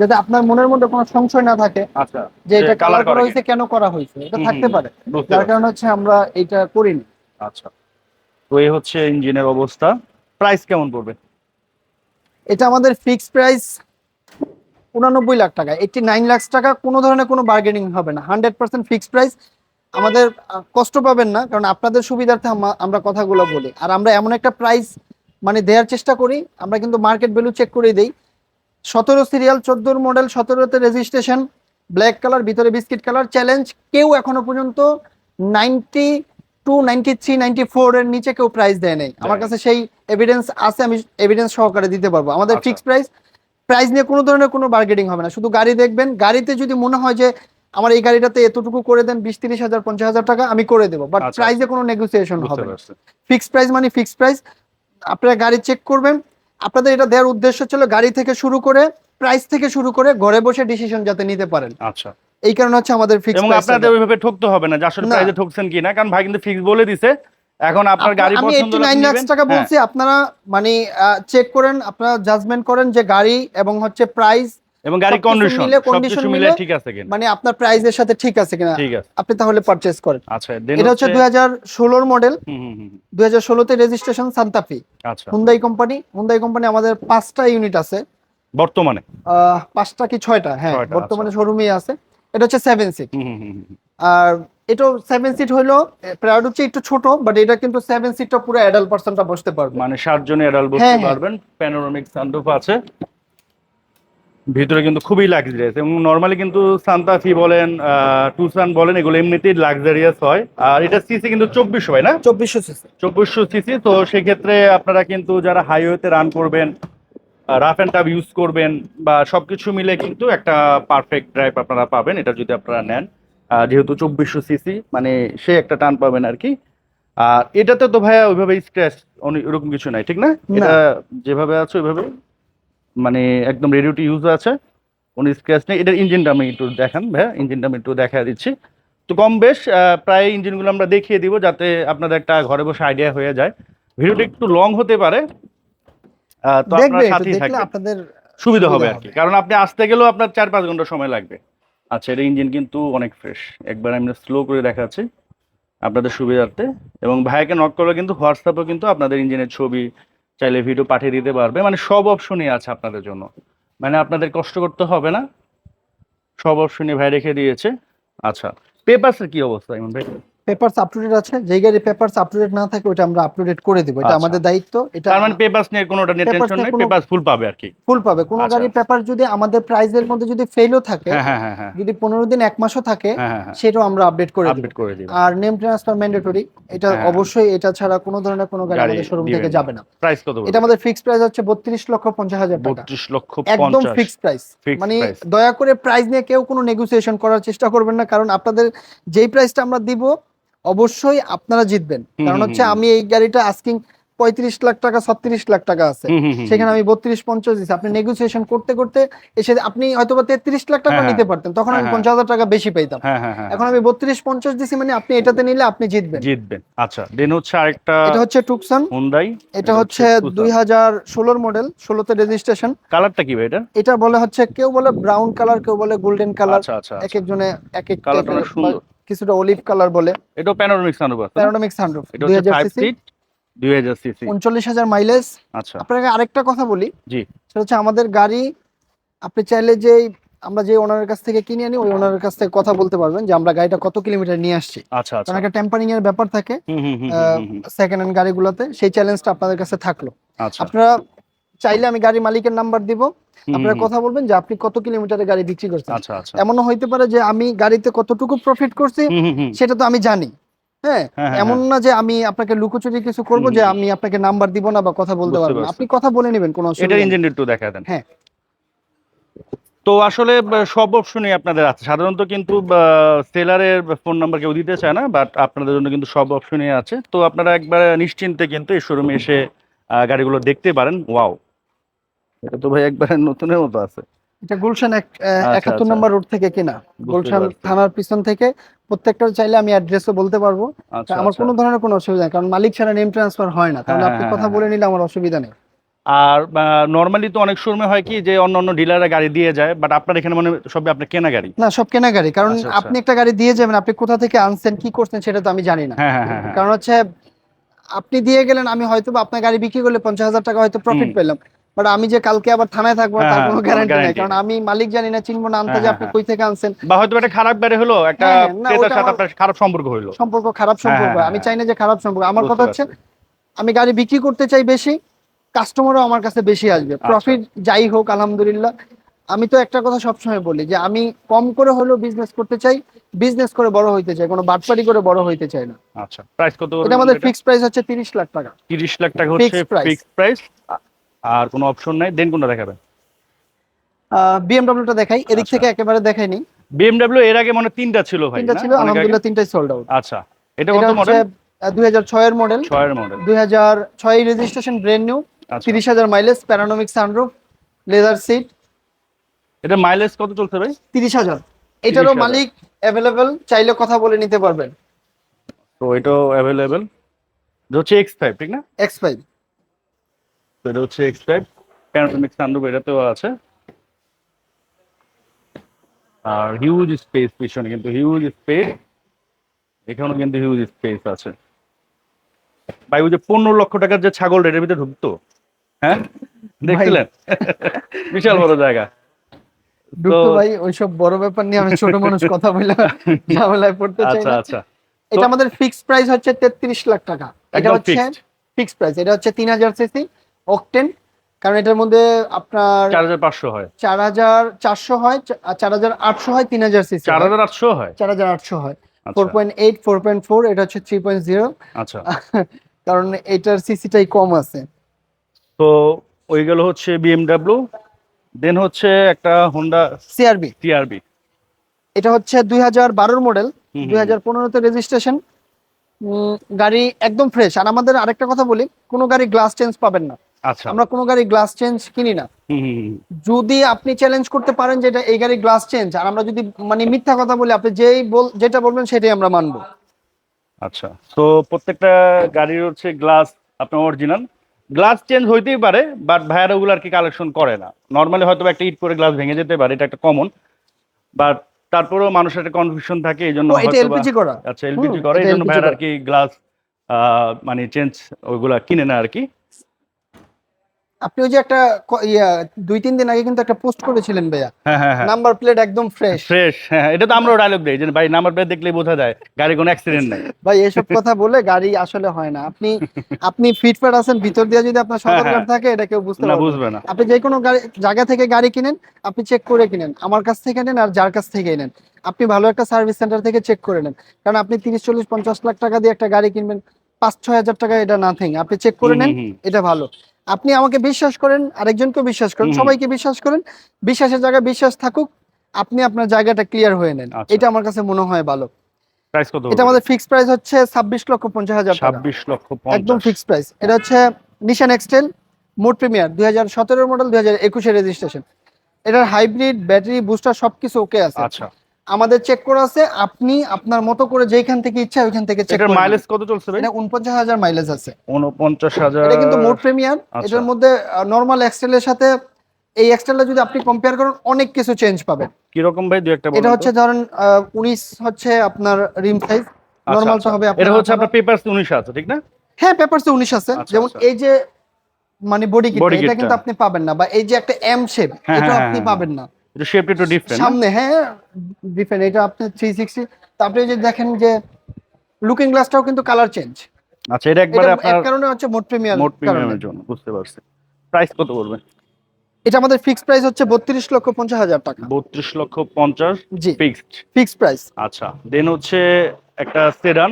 [SPEAKER 1] যাতে আপনার মনের মধ্যে কোনো সংশয় না থাকে
[SPEAKER 2] আচ্ছা
[SPEAKER 1] যে এটা কালার করা হয়েছে কেন করা হয়েছে? এটা থাকতে পারে। যার কারণে হচ্ছে আমরা এটা করিনি।
[SPEAKER 2] আচ্ছা তো এই হচ্ছে ইঞ্জিনের অবস্থা। প্রাইস কেমন পড়বে?
[SPEAKER 1] এটা আমাদের ফিক্স প্রাইস উনানব্বই লাখ টাকা এইটি নাইন লাখ টাকা কোনো ধরনের কোনো বার্গেনিং হবে না। হান্ড্রেড পার্সেন্ট ফিক্স প্রাইস আমাদের কষ্ট পাবেন না কারণ আপনাদের সুবিধার্থে আমরা কথাগুলো বলি। আর আমরা এমন একটা প্রাইস মানে দেওয়ার চেষ্টা করি আমরা কিন্তু মার্কেট ভ্যালু চেক করে দিই। সতেরো সিরিয়াল চোদ্দোর মডেল সতেরোতে রেজিস্ট্রেশন ব্ল্যাক কালার ভিতরে বিস্কিট কালার চ্যালেঞ্জ কেউ এখনও পর্যন্ত ninety two ninety three ninety four এর নিচে কেউ প্রাইস দেয় নাই। আমার কাছে সেই এভিডেন্স আছে আমি এভিডেন্স সহকারে দিতে পারব। আমাদের
[SPEAKER 2] ফিক্সড
[SPEAKER 1] ফিক্স প্রাইস প্রাইস নিয়ে কোনো ধরনের কোনো বার্গেনিং হবে না। শুধু গাড়ি দেখবেন গাড়িতে যদি মনে হয় যে আমার এই গাড়িটাতে এতটুকু করে দেন বিশ তিরিশ হাজার পঞ্চাশ হাজার টাকা আমি করে দেবো। বাট
[SPEAKER 2] আচ্ছা।
[SPEAKER 1] প্রাইসে কোনো নেগোসিয়েশন হবে না।
[SPEAKER 2] পারছি।
[SPEAKER 1] ফিক্স প্রাইস মানে ফিক্সড প্রাইস আপনারা গাড়ি চেক করবেন। আপনাদের এটা দেওয়ার উদ্দেশ্য ছিল গাড়ি থেকে শুরু করে প্রাইস থেকে শুরু করে ঘরে বসে ডিসিশন যাতে নিতে পারেন।
[SPEAKER 2] আচ্ছা।
[SPEAKER 1] এই কারণে হচ্ছে আমাদের ফিক্স
[SPEAKER 2] এবং আপনাদের ওইভাবে ঠকতে হবে না যে আসলে প্রাইসে ঠকছেন কিনা কারণ ভাই কিন্তু ফিক্স বলে দিছে। এখন আপনার গাড়ি
[SPEAKER 1] আমি
[SPEAKER 2] পছন্দ
[SPEAKER 1] এইটি
[SPEAKER 2] হলে
[SPEAKER 1] নাইন
[SPEAKER 2] আপনি
[SPEAKER 1] লাখ টাকা
[SPEAKER 2] হ্যাঁ,
[SPEAKER 1] বলছি আপনারা মানে চেক করেন আপনারা জাজমেন্ট করেন যে গাড়ি এবং হচ্ছে প্রাইস
[SPEAKER 2] এবং গাড়ি
[SPEAKER 1] সবকিছু
[SPEAKER 2] কন্ডিশন
[SPEAKER 1] মিলে,
[SPEAKER 2] ঠিক আছে কিনা?
[SPEAKER 1] মানে আপনার প্রাইসের সাথে ঠিক আছে কিনা?
[SPEAKER 2] ঠিক আছে।
[SPEAKER 1] আপনি তাহলে পারচেস করেন।
[SPEAKER 2] আচ্ছা
[SPEAKER 1] এটা হচ্ছে দুই হাজার ষোলোর মডেল
[SPEAKER 2] হুম হুম হুম,
[SPEAKER 1] দুই হাজার ষোলোতে রেজিস্ট্রেশন সান্তাফি
[SPEAKER 2] আচ্ছা।
[SPEAKER 1] হুন্দাই কোম্পানি হুন্দাই কোম্পানি আমাদের পাঁচটা ইউনিট আছে।
[SPEAKER 2] বর্তমানে?
[SPEAKER 1] পাঁচটা কি ছয়টা? হ্যাঁ বর্তমানে
[SPEAKER 2] আচ্ছা।
[SPEAKER 1] শোরুমে আছে। এটা হচ্ছে সেভেন সিট
[SPEAKER 2] হুম হুম।
[SPEAKER 1] আর এটাও সেভেন সিট হইল প্রায় হচ্ছে একটু ছোট বাট এটা কিন্তু সেভেন সিটটা পুরো অ্যাডাল্ট পার্সনটা বসতে পারবে।
[SPEAKER 2] মানে সাতজনে অ্যাডাল্ট বসতে
[SPEAKER 1] হ্যাঁ, হ্যাঁ।
[SPEAKER 2] পারবেন। প্যানোরামিক সানরুফ আছে। ভিতরে কিন্তু খুবই লাক্সারিয়াস এবং নর্মালি কিন্তু সান্তাফি বলেন টুসান বলেন এগুলো এমনিতেই লাক্সারিয়াস হয়। আর এটা সিসি কিন্তু চব্বিশশো হয় না?
[SPEAKER 1] চব্বিশশো সিসি
[SPEAKER 2] চব্বিশশো সিসি তো সেক্ষেত্রে আপনারা কিন্তু যারা হাইওয়েতে রান করবেন রাফ অ্যান্ড টাফ ইউজ করবেন বা সবকিছু মিলে কিন্তু একটা পারফেক্ট ড্রাইভ আপনারা পাবেন এটা যদি আপনারা নেন। যেহেতু চব্বিশশো সিসি মানে সে একটা টান পাবেন আর কি। আর এটাতে তো ভাইয়া ওইভাবে স্ক্র্যাচ ওরকম কিছু নাই ঠিক না। এটা যেভাবে আছে ওইভাবে মানে একদম রেডি টু ইউজ আছে। কোনো স্ক্র্যাচ নেই। এটার ইঞ্জিনটা আমি একটু দেখান ভাইয়া। ইঞ্জিনটা আমি একটু দেখা দিচ্ছি। তো কম বেশ প্রায় ইঞ্জিনগুলো আমরা দেখিয়ে দিব যাতে আপনাদের একটা ঘরে বসে আইডিয়া হয়ে যায়। ভিডিওটা একটু লং হতে পারে। তো আপনারা সাথেই থাকবেন।
[SPEAKER 1] আপনাদের
[SPEAKER 2] সুবিধা হবে আর কি। কারণ আপনি আসতে গেলেও আপনার চার পাঁচ ঘণ্টা সময় লাগবে। আচ্ছা এটা ইঞ্জিন কিন্তু অনেক ফ্রেশ একবার আমি স্লো করে দেখাচ্ছি আপনাদের সুবিধার্থে। এবং ভাইকে নক করলে কিন্তু হোয়াটসঅ্যাপেও কিন্তু আপনাদের ইঞ্জিনের ছবি চাইলে ভিডিও পাঠিয়ে দিতে পারবে। মানে সব অপশনই আছে আপনাদের জন্য। মানে আপনাদের কষ্ট করতে হবে না। সব অপশনই ভাই রেখে দিয়েছে। আচ্ছা পেপারসের কি অবস্থা ইমন ভাই?
[SPEAKER 1] পেপারস আপ টু ডেট আছে। যেই গাড়ি পেপারস আপ টু ডেট না থাকে ওটা আমরা আপ টু করে দেবো। এটা
[SPEAKER 2] আচ্ছা।
[SPEAKER 1] আমাদের দায়িত্ব। এটা
[SPEAKER 2] তার মানে পেপারস নিয়ে কোনোটা নিয়ে টেনশন নেই পেপারস ফুল পাবে আর কি।
[SPEAKER 1] ফুল পাবে। কোনো
[SPEAKER 2] আচ্ছা।
[SPEAKER 1] গাড়ির পেপার যদি আমাদের প্রাইজের মধ্যে যদি ফেলও থাকে
[SPEAKER 2] হ্যাঁ হ্যাঁ হ্যাঁ
[SPEAKER 1] যদি পনেরো দিন এক মাসও থাকে সেটাও আমরা আপডেট করে দেবো।
[SPEAKER 2] আপডেট
[SPEAKER 1] আর নেম ট্রান্সফার ম্যান্ডেটরি এটা। অবশ্যই এটা ছাড়া কোনো ধরনের কোনো গাড়ি
[SPEAKER 2] গাড়ি
[SPEAKER 1] আমাদের শোরুম থেকে যাবে না।
[SPEAKER 2] প্রাইস কত
[SPEAKER 1] এটা আমাদের ফিক্সড প্রাইস হচ্ছে বত্রিশ লক্ষ পঞ্চাশ হাজার টাকা।
[SPEAKER 2] বত্রিশ লক্ষ
[SPEAKER 1] 50
[SPEAKER 2] একদম
[SPEAKER 1] ফিক্সড প্রাইস মানে দয়া করে প্রাইস নিয়ে কেউ কোনো নেগোসিয়েশন করার চেষ্টা করবেন না কারণ আপনাদের যেই প্রাইসটা আমরা দিব অবশ্যই আপনারা জিতবেন। কারণ হচ্ছে আমি এই গাড়িটা আস্কিং পঁয়ত্রিশ লাখ টাকা ছত্রিশ লাখ টাকা আছে। সেখানে আমি বত্রিশ পঞ্চাশ দিচ্ছি আপনি নেগোসিয়েশন করতে করতে এসে আপনি হয়তো বা তেত্রিশ লাখ টাকা
[SPEAKER 2] হ্যাঁ,
[SPEAKER 1] নিতে পারতেন। তখন আমি
[SPEAKER 2] হ্যাঁ,
[SPEAKER 1] পঞ্চাশ হাজার টাকা বেশি পাইতাম।
[SPEAKER 2] হ্যাঁ হ্যাঁ হ্যাঁ।
[SPEAKER 1] এখন আমি বত্রিশ পঞ্চাশ দিছি মানে আপনি এটাতে নিলে আপনি জিতবেন।
[SPEAKER 2] জিতবেন। আচ্ছা দেন হচ্ছে আরেকটা
[SPEAKER 1] এটা হচ্ছে টুকসান
[SPEAKER 2] হুন্ডাই
[SPEAKER 1] এটা হচ্ছে দুই হাজার ষোলোর মডেল ষোলোতে রেজিস্ট্রেশন
[SPEAKER 2] কালারটা কি ভাই এটা?
[SPEAKER 1] এটা বলে হচ্ছে কেউ বলে ব্রাউন কালার কেউ বলে গোল্ডেন কালার
[SPEAKER 2] আচ্ছা আচ্ছা
[SPEAKER 1] এক একজনে এক এক কালার
[SPEAKER 2] সুন্দর।
[SPEAKER 1] কিছুটা অলিভ কালার বলে।
[SPEAKER 2] এটাও প্যানোরামিক সানরুফ আছে না?
[SPEAKER 1] প্যারাডমিক সানরুফ
[SPEAKER 2] এটা হচ্ছে 5 সিট 2000 সিসি
[SPEAKER 1] উনচল্লিশ হাজার মাইলেজ
[SPEAKER 2] আচ্ছা।
[SPEAKER 1] আপনাকে আরেকটা কথা বলি।
[SPEAKER 2] জি।
[SPEAKER 1] সেটা হচ্ছে আমাদের গাড়ি আপনি চাইলে যে আমরা যে ওনারের কাছ থেকে কিনে আনি ওই ওনারের কাছ থেকে কথা বলতে পারবেন যে আমরা গাড়িটা কত কিলোমিটার নিয়ে আসছি।
[SPEAKER 2] আচ্ছা আচ্ছা।
[SPEAKER 1] একটা টেম্পারিং এর ব্যাপার থাকে সেকেন্ড হ্যান্ড গাড়িগুলোতে সেই চ্যালেঞ্জটা আপনাদের কাছে থাকল।
[SPEAKER 2] আচ্ছা।
[SPEAKER 1] আপনারা চাইলে আমি গাড়ি মালিকের নাম্বার দিব। আপনারা কথা বলবেন যে আপনি কত কিলোমিটারে গাড়ি বিক্রি করছেন।
[SPEAKER 2] আচ্ছা আচ্ছা।
[SPEAKER 1] এমনও হইতে পারে যে আমি গাড়িতে কতটুকু প্রফিট করছি সেটা তো আমি জানি। হ্যাঁ
[SPEAKER 2] হ্যাঁ, হ্যাঁ,
[SPEAKER 1] এমন না যে আমি আপনাকে লুকোচুরি কিছু করব যে আমি আপনাকে নাম্বার দিব না বা কথা বলতে পারব না। আপনি কথা বলে নেবেন কোনো
[SPEAKER 2] এটা
[SPEAKER 1] অসুবিধা নেই।
[SPEAKER 2] ইঞ্জিন একটু দেখা দেন।
[SPEAKER 1] হ্যাঁ।
[SPEAKER 2] তো আসলে সব অপশনই আপনাদের আছে। সাধারণত কিন্তু সেলারের ফোন নাম্বার কেউ দিতে চায় না বাট আপনাদের জন্য কিন্তু সব অপশনই আছে। তো আপনারা একবার নিশ্চিন্তে কিন্তু এই শোরুমে এসে গাড়িগুলো দেখতে পারেন। ওয়াও এটা তো ভাই একবার নতুনের মতো আছে।
[SPEAKER 1] এটা গুলশান আহ,
[SPEAKER 2] আচ্ছা,
[SPEAKER 1] একাত্তর
[SPEAKER 2] আচ্ছা।
[SPEAKER 1] নম্বর রোড থেকে কিনা। গুলশান থানার পিছন থেকে। প্রত্যেকটা চাইলে আমি অ্যাড্রেসও বলতে পারব।
[SPEAKER 2] আচ্ছা
[SPEAKER 1] আমার
[SPEAKER 2] আচ্ছা।
[SPEAKER 1] কোনো ধরনের কোনো অসুবিধা নেই কারণ মালিক ছাড়া নেম ট্রান্সফার হয় না। তাহলে
[SPEAKER 2] হ্যাঁ,
[SPEAKER 1] আপনি
[SPEAKER 2] হ্যাঁ,
[SPEAKER 1] কথা
[SPEAKER 2] হ্যাঁ,
[SPEAKER 1] বলে নিলে আমার অসুবিধা নেই।
[SPEAKER 2] আর নর্মালি তো অনেক সময় হয় কি যে অন্য অন্য ডিলাররা গাড়ি দিয়ে যায় বাট আপনার এখানে মানে সবই আপনার কেনা গাড়ি।
[SPEAKER 1] না সব কেনা গাড়ি। কারণ
[SPEAKER 2] আচ্ছা, আচ্ছা।
[SPEAKER 1] আপনি একটা গাড়ি দিয়ে যাবেন আপনি কোথা থেকে আনছেন কি করছেন সেটা তো আমি জানি না। কারণ হচ্ছে আপনি দিয়ে গেলেন আমি হয়তো বা আপনার গাড়ি বিক্রি করলে পঞ্চাশ হাজার টাকা হয়তো প্রফিট পেলাম। বাট আমি যে কালকে আবার থানায় থাকব তার
[SPEAKER 2] হ্যাঁ,
[SPEAKER 1] কোনো গ্যারান্টি নেই। কারণ আমি মালিক জানি না চিনবো না আনতে
[SPEAKER 2] হ্যাঁ,
[SPEAKER 1] যে
[SPEAKER 2] হ্যাঁ,
[SPEAKER 1] আপনি। কই থেকে আনছেন।
[SPEAKER 2] বা হয়তো একটা খারাপ গাড়ি হলো একটা ক্রেতার সাথে আপনার খারাপ সম্পর্ক হইল।
[SPEAKER 1] সম্পর্ক খারাপ সম্পর্ক। আমি চাই না যে খারাপ সম্পর্ক। আমার কথা হচ্ছে আমি গাড়ি বিক্রি করতে চাই বেশি কাস্টমারও আমার কাছে বেশি আসবে।
[SPEAKER 2] আচ্ছা।
[SPEAKER 1] প্রফিট যাই হোক আলহামদুলিল্লাহ। আমি তো একটা কথা সবসময় বলি যে আমি কম করে হলেও বিজনেস করতে চাই বিজনেস করে বড় হইতে চাই কোনো বাটপারি করে বড় হইতে চাই না।
[SPEAKER 2] আচ্ছা প্রাইস কত
[SPEAKER 1] এটা আমাদের ফিক্সড প্রাইস হচ্ছে তিরিশ লাখ টাকা।
[SPEAKER 2] 30 লাখ টাকা হচ্ছে ফিক্সড প্রাইস আর কোনো অপশন নাই দেন কোনটা দেখাবেন?
[SPEAKER 1] বিএমডব্লিউটা দেখাই এদিক
[SPEAKER 2] আচ্ছা।
[SPEAKER 1] থেকে একেবারে দেখাইনি।
[SPEAKER 2] বিএমডব্লিউ এর আগে মনে তিনটা ছিল ভাই
[SPEAKER 1] তিনটা ছিল আলহামদুলিল্লাহ তিনটাই সোল্ড আউট
[SPEAKER 2] আচ্ছা এটা কত মডেল
[SPEAKER 1] দুই হাজার ছয়ের মডেল
[SPEAKER 2] 6 এর মডেল
[SPEAKER 1] দুই হাজার ছয় রেজিস্ট্রেশন ব্র্যান্ড নিউ
[SPEAKER 2] আচ্ছা।
[SPEAKER 1] তিরিশ হাজার mileage panoramic sunroof leather seat
[SPEAKER 2] এটা মাইলেজ কত চলছে ভাই?
[SPEAKER 1] তিরিশ হাজার। এটারও মালিক অ্যাভেলেবেল চাইলে কথা বলে নিতে পারবেন।
[SPEAKER 2] তো এটাও অ্যাভেলেবেল হচ্ছে এক্স ফাইভ ঠিক না?
[SPEAKER 1] এক্স ফাইভ
[SPEAKER 2] তো এটা হচ্ছে এক্স ফাইভ প্যানোরামিক সানরুফ এটাতেও আছে। আর হিউজ স্পেস পিছনে কিন্তু হিউজ স্পেস এখানেও কিন্তু হিউজ স্পেস আছে। ভাই ওই যে পনেরো লক্ষ টাকার যে ছাগল এটার ভিতরে ঢুকতো? হ্যাঁ? দেখছিলেন? বিশাল বড় জায়গা।
[SPEAKER 1] ডুক্তু
[SPEAKER 2] তো-
[SPEAKER 1] ভাই ওইসব বড় ব্যাপার নিয়ে আমি ছোট মানুষ কথা বলে ঝামেলায় পড়তে চাই
[SPEAKER 2] আচ্ছা আচ্ছা।
[SPEAKER 1] এটা আমাদের ফিক্সড প্রাইস হচ্ছে তেত্রিশ লাখ টাকা। এটা হচ্ছে। ফিক্সড প্রাইস এটা হচ্ছে তিন হাজার সিসি অকটেন কারণ এটার মধ্যে আপনার
[SPEAKER 2] চার হাজার পাঁচশো হয়।
[SPEAKER 1] চার হাজার চারশো হয় চার হাজার আটশো হয় তিন হাজার সিসি
[SPEAKER 2] চার হাজার আটশো হয়?
[SPEAKER 1] চার হাজার আটশো হয়।
[SPEAKER 2] আচ্ছা।
[SPEAKER 1] Four point eight four point four এটা হচ্ছে থ্রি পয়েন্ট জিরো।
[SPEAKER 2] আচ্ছা।
[SPEAKER 1] কারণ এটার সিসিটাই কম আছে।
[SPEAKER 2] তো ওই গেল হচ্ছে বিএমডাব্লিউ দেন হচ্ছে একটা হোন্ডা
[SPEAKER 1] সিআরবি
[SPEAKER 2] টিআরবি
[SPEAKER 1] এটা হচ্ছে দুই হাজার বারোর মডেল দুই হাজার পনেরোতে রেজিস্ট্রেশন গাড়ি একদম ফ্রেশ আর আমাদের আরেকটা কথা বলি কোনো গাড়ি গ্লাস চেঞ্জ পাবেন না।
[SPEAKER 2] আচ্ছা।
[SPEAKER 1] আমরা কোনো গাড়ি গ্লাস চেঞ্জ কিনি না। যদি আপনি চ্যালেঞ্জ করতে পারেন যেটা এই গাড়ি গ্লাস চেঞ্জ আর আমরা যদি মানে মিথ্যা কথা বলি আপনি যেই বল যেটা বলবেন সেটাই আমরা মানবো।
[SPEAKER 2] আচ্ছা তো প্রত্যেকটা গাড়ির হচ্ছে গ্লাস আপনার অরিজিনাল গ্লাস চেঞ্জ হইতেই পারে বাট ভাইয়ারা ওগুলো আর কি কালেকশন করে না। নর্মালি হয়তো একটা ইট করে গ্লাস ভেঙে যেতে পারে এটা একটা কমন বাট তারপরেও মানুষের একটা কনফিউশন থাকে এই জন্য
[SPEAKER 1] এলপিজি করা।
[SPEAKER 2] আচ্ছা এলপিজি করে এই জন্য ভাইয়ারা আর কি গ্লাস মানে চেঞ্জ ওইগুলা কিনে না আর কি।
[SPEAKER 1] আপনি ওই যে একটা ইয়া দুই তিন দিন আগে কিন্তু একটা পোস্ট করেছিলেন ভাইয়া।
[SPEAKER 2] হ্যাঁ হ্যাঁ হ্যাঁ।
[SPEAKER 1] নাম্বার প্লেট একদম ফ্রেশ
[SPEAKER 2] ফ্রেশ হ্যাঁ এটা তো আমরাও ডায়লগ দিই যে ভাই নাম্বার প্লেট দেখলেই বোঝা যায় গাড়ি কোনো অ্যাক্সিডেন্ট নাই।
[SPEAKER 1] ভাই এসব কথা বলে গাড়ি আসলে হয় না। আপনি আপনি ফিটফাট আছেন ভিতর দিয়ে যদি আপনার
[SPEAKER 2] হ্যাঁ,
[SPEAKER 1] সতর্কতা
[SPEAKER 2] হ্যাঁ।
[SPEAKER 1] থাকে এটা কেউ বুঝতে
[SPEAKER 2] না
[SPEAKER 1] পারবে
[SPEAKER 2] বুঝবে না।
[SPEAKER 1] আপনি যে কোনো গাড়ি জায়গা থেকে গাড়ি কিনেন আপনি চেক করে কিনেন। আমার কাছ থেকে নেন আর যার কাছ থেকে নেন। আপনি ভালো একটা সার্ভিস সেন্টার থেকে চেক করে নেন। কারণ আপনি তিরিশ চল্লিশ পঞ্চাশ লাখ টাকা দিয়ে একটা গাড়ি কিনবেন পাঁচ ছয় হাজার টাকা এটা নাথিং আপনি চেক করে নেন। এটা ভালো। আপনি আমাকে বিশ্বাস করেন আরেকজনকে বিশ্বাস করেন। সবাইকে বিশ্বাস করেন বিশ্বাসের জায়গায় বিশ্বাস থাকুক আপনি আপনার জায়গাটা ক্লিয়ার হয়ে নেন।
[SPEAKER 2] আচ্ছা।
[SPEAKER 1] এটা আমার কাছে মনে হয় ভালো।
[SPEAKER 2] প্রাইস কত
[SPEAKER 1] এটা আমাদের ফিক্স প্রাইস হচ্ছে ছাব্বিশ লক্ষ পঞ্চাশ হাজার টাকা।
[SPEAKER 2] ছাব্বিশ লক্ষ
[SPEAKER 1] একদম
[SPEAKER 2] পঞ্চাশ
[SPEAKER 1] ফিক্স প্রাইস এটা হচ্ছে নিশান এক্সটেল মোড প্রিমিয়ার দুই হাজার সতেরো মডেল দুই হাজার একুশে রেজিস্ট্রেশন এটার হাইব্রিড ব্যাটারি বুস্টার সবকিছু ওকে আছে।
[SPEAKER 2] আচ্ছা।
[SPEAKER 1] আমাদের চেক করা আছে আপনি আপনার মতো করে যেখান থেকে ইচ্ছা ওইখান থেকে চেক
[SPEAKER 2] এটার মাইলেজ কত চলছে ভাই?
[SPEAKER 1] এটা উনপঞ্চাশ হাজার মাইলেজ আছে।
[SPEAKER 2] উনপঞ্চাশ হাজার
[SPEAKER 1] এটা কিন্তু মোড প্রিমিয়ার
[SPEAKER 2] আচ্ছা।
[SPEAKER 1] এটার মধ্যে নর্মাল এক্সটেলের সাথে এই এক্সটেলটা যদি আপনি কম্পেয়ার করেন অনেক কিছু চেঞ্জ পাবেন।
[SPEAKER 2] কীরকম ভাই? দু একটা বলুন
[SPEAKER 1] এটা হচ্ছে ধরেন উনিশ হচ্ছে আপনার রিম সাইজ
[SPEAKER 2] আচ্ছা,
[SPEAKER 1] নর্মালটা
[SPEAKER 2] আচ্ছা।
[SPEAKER 1] হবে
[SPEAKER 2] এটা হচ্ছে আপনার পেপার উনিশ আছে ঠিক না?
[SPEAKER 1] হ্যাঁ পেপারসে উনিশ আছে। যেমন। এই যে মানে বডি কিট এটা কিন্তু আপনি পাবেন না। বা এই যে একটা এম শেপ
[SPEAKER 2] হ্যাঁ,
[SPEAKER 1] এটা
[SPEAKER 2] হ্যাঁ,
[SPEAKER 1] আপনি
[SPEAKER 2] হ্যাঁ,
[SPEAKER 1] পাবেন না।
[SPEAKER 2] এটা শেপটা একটু ডিফারেন্ট
[SPEAKER 1] সামনে হ্যাঁ ডিফারেন্ট এটা আপনি থ্রি সিক্সটি তারপরে এই যে দেখেন যে লুকিং গ্লাসটাও কিন্তু কালার চেঞ্জ
[SPEAKER 2] আচ্ছা এটা একবারে
[SPEAKER 1] এক
[SPEAKER 2] আপনার
[SPEAKER 1] কারণে হচ্ছে মোট প্রিমিয়ার
[SPEAKER 2] মোট প্রিমিয়ামের জন্য বুঝতে পারছি। প্রাইস কত পড়বে?
[SPEAKER 1] এটা আমাদের ফিক্স প্রাইস হচ্ছে বত্রিশ লক্ষ পঞ্চাশ হাজার টাকা।
[SPEAKER 2] বত্রিশ লক্ষ পঞ্চাশ
[SPEAKER 1] জি।
[SPEAKER 2] ফিক্সড
[SPEAKER 1] ফিক্স প্রাইস
[SPEAKER 2] আচ্ছা দেন হচ্ছে একটা সেডান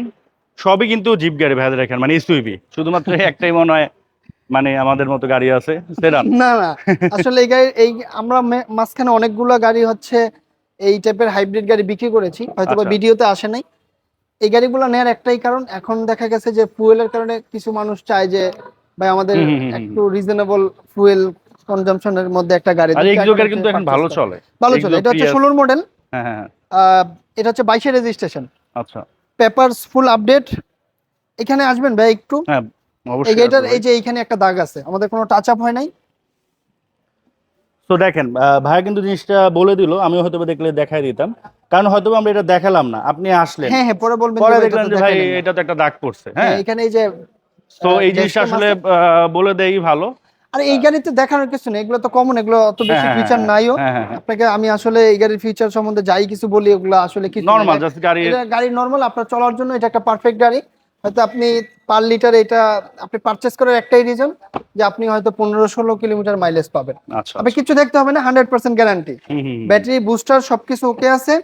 [SPEAKER 2] সবই কিন্তু জিপ গাড়ি ভেদে রাখেন মানে এসইউভি শুধুমাত্র একটাই মনে হয় মানে আমাদের মতো গাড়ি আছে
[SPEAKER 1] না না। আসলে এই গাড়ি এই আমরা মাঝখানে অনেকগুলো গাড়ি হচ্ছে এই টাইপের হাইব্রিড গাড়ি বিক্রি করেছি। হয়তো বা
[SPEAKER 2] আচ্ছা।
[SPEAKER 1] ভিডিওতে আসে নাই। এই গাড়িগুলো নেয়ার একটাই কারণ এখন দেখা গেছে যে ফুয়েলের কারণে কিছু মানুষ চায় যে ভাই আমাদের একটু রিজনেবল ফুয়েল কনজাম্পশনের মধ্যে একটা গাড়ি
[SPEAKER 2] আর
[SPEAKER 1] এখন
[SPEAKER 2] গাড়ি কিন্তু এখন ভালো চলে।
[SPEAKER 1] ভালো চলে। এটা হচ্ছে
[SPEAKER 2] Prius।
[SPEAKER 1] ষোলোর মডেল
[SPEAKER 2] হ্যাঁ হ্যাঁ হ্যাঁ,
[SPEAKER 1] এটা হচ্ছে বাইশের রেজিস্ট্রেশন
[SPEAKER 2] আচ্ছা।
[SPEAKER 1] পেপারস ফুল আপডেট এখানে আসবেন ভাই একটু?
[SPEAKER 2] হ্যাঁ অবশ্যই
[SPEAKER 1] গাড়িটার এই যে এইখানে একটা দাগ আছে আমাদের কোনো টাচ আপ হয় নাই?
[SPEAKER 2] তো দেখেন ভাইয়া কিন্তু জিনিসটা বলে দিল আমি হয়তো দেখলে দেখাই দিতাম। কারণ হয়তো আমরা এটা দেখালাম না আপনি আসলেন।
[SPEAKER 1] হ্যাঁ হ্যাঁ পরে বলবেন
[SPEAKER 2] পরে
[SPEAKER 1] যে ভাই, এটা
[SPEAKER 2] দেখলেন
[SPEAKER 1] তো
[SPEAKER 2] যে ভাই এটা তো একটা দাগ পড়ছে
[SPEAKER 1] হ্যাঁ এখানে এই যে
[SPEAKER 2] তো এই জিনিসটা আসলে বলে দেই ভালো।
[SPEAKER 1] আর এই গাড়িতে দেখানোর কিছু নেই এগুলো তো কমন এগুলো অত বেশি ফিচার নাইও। আপনাকে আমি আসলে এই গাড়ির ফিচার সম্বন্ধে যাই কিছু বলি ওগুলো আসলে কিছু
[SPEAKER 2] নর্মাল। জাস্ট গাড়ি
[SPEAKER 1] গাড়ি নর্মাল আপনার চলার জন্য এটা একটা পারফেক্ট গাড়ি। হয়তো আপনি পার লিটার এটা আপনি পারচেস করার একটাই রিজন যে আপনি হয়তো পনেরো ষোলো কিলোমিটার মাইলেজ পাবেন।
[SPEAKER 2] আচ্ছা
[SPEAKER 1] আপনি কিছু দেখতে হবে না hundred percent guarantee. Battery booster সবকিছু ওকে আছে।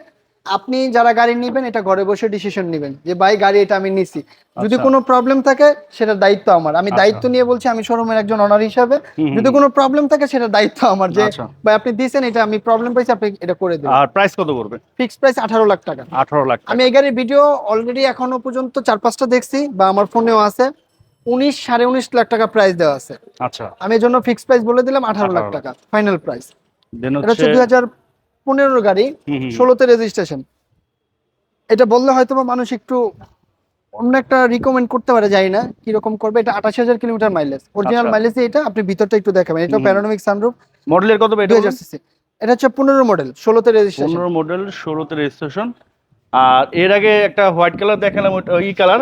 [SPEAKER 1] আপনি যারা গাড়ি নেবেন এটা ঘরে বসে ডিসিশন নেবেন যে ভাই গাড়ি এটা আমি নিছি। যদি
[SPEAKER 2] আচ্ছা।
[SPEAKER 1] কোনো প্রবলেম থাকে সেটা দায়িত্ব আমার। আমি
[SPEAKER 2] আচ্ছা।
[SPEAKER 1] দায়িত্ব নিয়ে বলছি আমি শোরুমের একজন অনার হিসাবে। যদি কোনো প্রবলেম থাকে সেটা দায়িত্ব আমার যে
[SPEAKER 2] আচ্ছা।
[SPEAKER 1] ভাই আপনি দিয়েছেন এটা আমি প্রবলেম পাইছি আপনি এটা করে দেবেন
[SPEAKER 2] আর প্রাইস কত করবে
[SPEAKER 1] ফিক্স প্রাইস আঠারো লাখ টাকা।
[SPEAKER 2] আঠারো লাখ
[SPEAKER 1] আমি এই গাড়ির ভিডিও অলরেডি এখনও পর্যন্ত চার পাঁচটা দেখছি বা আমার ফোনেও আছে। উনিশ সাড়ে উনিশ লাখ টাকা প্রাইস দেওয়া আছে।
[SPEAKER 2] আচ্ছা।
[SPEAKER 1] আমি এর জন্য ফিক্স প্রাইস বলে দিলাম আঠারো লাখ টাকা ফাইনাল প্রাইস
[SPEAKER 2] দেন
[SPEAKER 1] এটা হচ্ছে দুই হাজার পনেরোর গাড়ি ষোলোতে রেজিস্ট্রেশন এটা বললে হয়তো মানুষ একটু অন্য একটা রিকমেন্ড করতে পারে জানি না কীরকম করবে। এটা আঠাশ হাজার কিলোমিটার মাইলেজ অরিজিনাল। মাইলেজ এটা আপনি ভিতরটা একটু দেখাবেন। এটা
[SPEAKER 2] হুম।
[SPEAKER 1] প্যারানমিক সানরুফ
[SPEAKER 2] মডেলের কত
[SPEAKER 1] হাজার এটা হচ্ছে পনেরো মডেল ষোলোতে রেজিস্ট্রেশন
[SPEAKER 2] পনেরো মডেল ষোলোতে রেজিস্ট্রেশন আর এর আগে একটা হোয়াইট কালার দেখালাম ই কালার